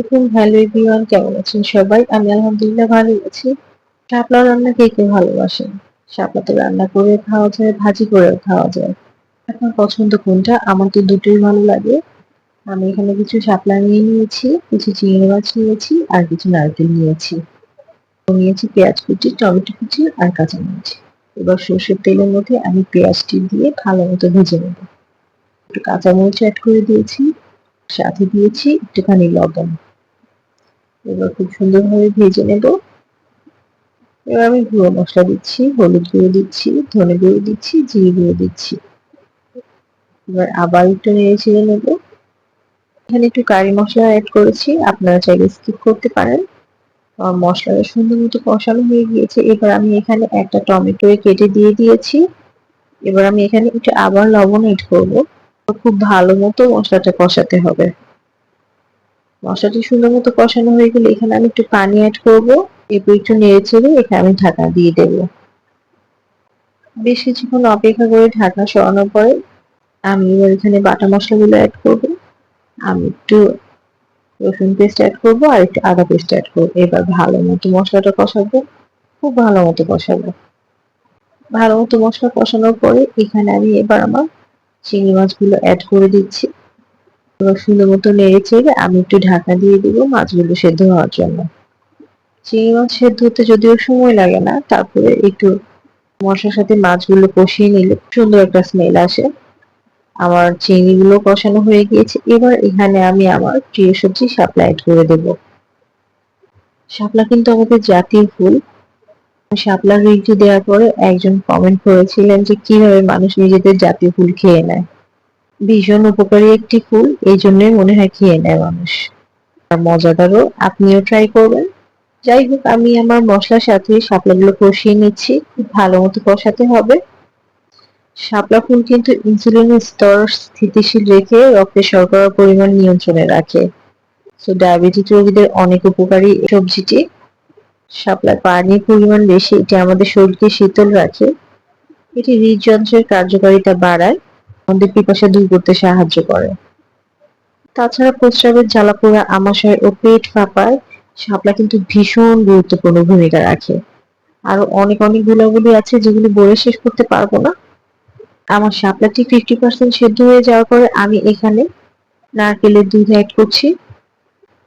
আলাইকুম, hello everyone, কেমন আছেন সবাই? আমি আলহামদুলিল্লাহ ভালো আছি। শাপলা রান্না কে কে ভালোবাসেন? শাপলা তো রান্না করে খাওয়া যায়, ভাজি করেও খাওয়া যায়। আপনার পছন্দ কোনটা? আমার তো দুটোই ভালো লাগে। আমি এখানে কিছু শাপলা নিয়ে নিয়েছি, কিছু চিংড়ি মাছ নিয়েছি আর কিছু নারকেল নিয়েছি। নিয়েছি পেঁয়াজ কুচি, টমেটো কুচি আর কাঁচা কাঁচামরিচ এবার সর্ষের তেলের মধ্যে আমি পেঁয়াজটি দিয়ে ভালো মতো ভেজে নেব। একটু কাঁচা কাঁচামরিচ অ্যাড করে দিয়েছি, সাথে দিয়েছি একটুখানি লবণ। এবার খুব সুন্দরভাবে ভেজে নেব। এবার আমি গুঁড়ো মশলা দিচ্ছি, হলুদ গুঁড়ো দিচ্ছি, ধনে গুঁড়ো দিচ্ছি, জিরে গুঁড়ো দিচ্ছি। এবার আবার একটু নেড়ে ছেড়ে নেব। এখানে একটু কারি মশলা অ্যাড করেছি, আপনারা চাইলে স্কিপ করতে পারেন। মশলাটা সুন্দর মতো কষানো হয়ে গিয়েছে। এবার আমি এখানে একটা টমেটো কেটে দিয়ে দিয়েছি। এবার আমি এখানে একটু আবার লবণ এড করব। খুব ভালো মতো মশলাটা কষাতে হবে। মশলাটি সুন্দর মতো কষানো হয়ে গেলে এখানে আমি একটু পানি অ্যাড করব, এরপর একটু নেড়ে চেড়ে এখানে আমি ঢাকা দিয়ে দেব। বেশ কিছুক্ষণ অপেক্ষা করে ঢাকা সরানোর পরে আমি এবার এখানে বাটা মশলাগুলো অ্যাড করব। আমি একটু রসুন পেস্ট অ্যাড করব আর একটু আদা পেস্ট অ্যাড করব। এবার ভালো মতো মশলাটা কষাবো, খুব ভালো মতো কষাবো। ভালো মতো মশলা কষানোর পরে এখানে আমি এবার আমার চিংড়ি মাছগুলো অ্যাড করে দিচ্ছি। এবার সুন্দর মতো নেড়ে চেড়ে আমি একটু ঢাকা দিয়ে দিব মাছগুলো সেদ্ধ হওয়ার জন্য। চিংড়ি মাছ সেদ্ধ হতে যদিও সময় লাগে না, তারপরে একটু মশলার সাথে মাছগুলো কষিয়ে নিলে সুন্দর একটা স্মেল আসে। আমার চিংড়িগুলো কষানো হয়ে গিয়েছে, এবার এখানে আমি আমার প্রিয় সবজি শাপলা অ্যাড করে দেব। শাপলা কিন্তু আমাদের জাতীয় ফুল। শাপলা রিভিউ দেওয়ার পরে একজন কমেন্ট করেছিলেন যে কীভাবে মানুষ নিজেদের জাতীয় ফুল খেয়ে নেয়। ভীষণ উপকারী একটি ফুল, এই জন্যই মনে হয় খেয়ে নেয় মানুষ। আর মজাদারও আপনিও ট্রাই করবেন। যাই হোক, আমি আমার মশলার সাথে শাপলাগুলো কষিয়ে নিচ্ছি। খুব ভালো মতো কষাতে হবে। শাপলা ফুল কিন্তু ইনসুলিন স্তর স্থিতিশীল রেখে রক্তে শর্করার পরিমাণ নিয়ন্ত্রণে রাখে। তো ডায়াবেটিস রোগীদের অনেক উপকারী সবজিটি। শাপলার পানির পরিমাণ বেশি, এটি আমাদের শরীরকে শীতল রাখে। এটি হৃদযন্ত্রের কার্যকারিতা বাড়ায়। আমাদের পিপাসা দূর করতে সাহায্য করে। তাছাড়া প্রস্রাবের জ্বালাপোড়া, আমাশয় ও পেট ফাঁপায় শাপলা কিন্তু ভীষণ গুরুত্বপূর্ণ ভূমিকা রাখে। আরও অনেক অনেক গুলাগুলি আছে যেগুলি বলে শেষ করতে পারব না। আমার শাপলাটি ফিফটি পার্সেন্ট সেদ্ধ হয়ে যাওয়ার পরে আমি এখানে নারকেলের দুধ অ্যাড করছি।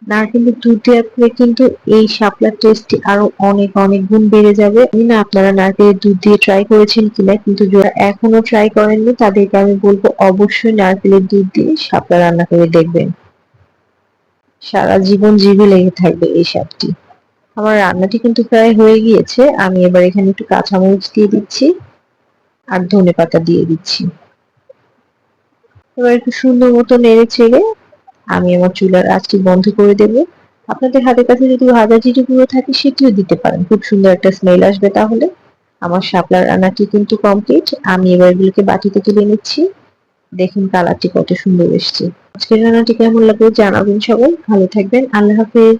নারকেলের দুধ দেওয়ার পরে কিন্তু এই শাপলার টেস্টটি আরও অনেক অনেক গুণ বেড়ে যাবে। আমি না, আপনারা নারকেলের দুধ দিয়ে ট্রাই করেছেন কিনা, কিন্তু যারা এখনও ট্রাই করেননি, তাদেরকে আমি বলব অবশ্যই নারকেলের দুধ দিয়ে শাপলা রান্না করে দেখবেন। সারা জীবন জিভে লেগে থাকবে এই স্বাদটি আমার রান্নাটি কিন্তু প্রায় হয়ে গিয়েছে। আমি এবার এখানে একটু কাঁচামরিচ দিয়ে দিচ্ছি আর ধনে পাতা দিয়ে দিচ্ছি। এবার একটু সুন্দর মতো নেড়ে চেড়ে আমি আমার চুলার আঁচটি বন্ধ করে দেব। আপনাদের হাতের কাছে যদি ভাজা জিরে গুঁড়ো থাকে, সেটিও দিতে পারেন। খুব সুন্দর একটা স্মেল আসবে তাহলে। আমার শাপলার রান্নাটি কিন্তু কমপ্লিট আমি এবার এগুলোকে বাটিতে তুলে নিচ্ছি। দেখুন কালারটি কত সুন্দর এসছে। আজকের রান্নাটি কেমন লাগবে জানাবেন সবাই। ভালো থাকবেন। আল্লাহ হাফেজ।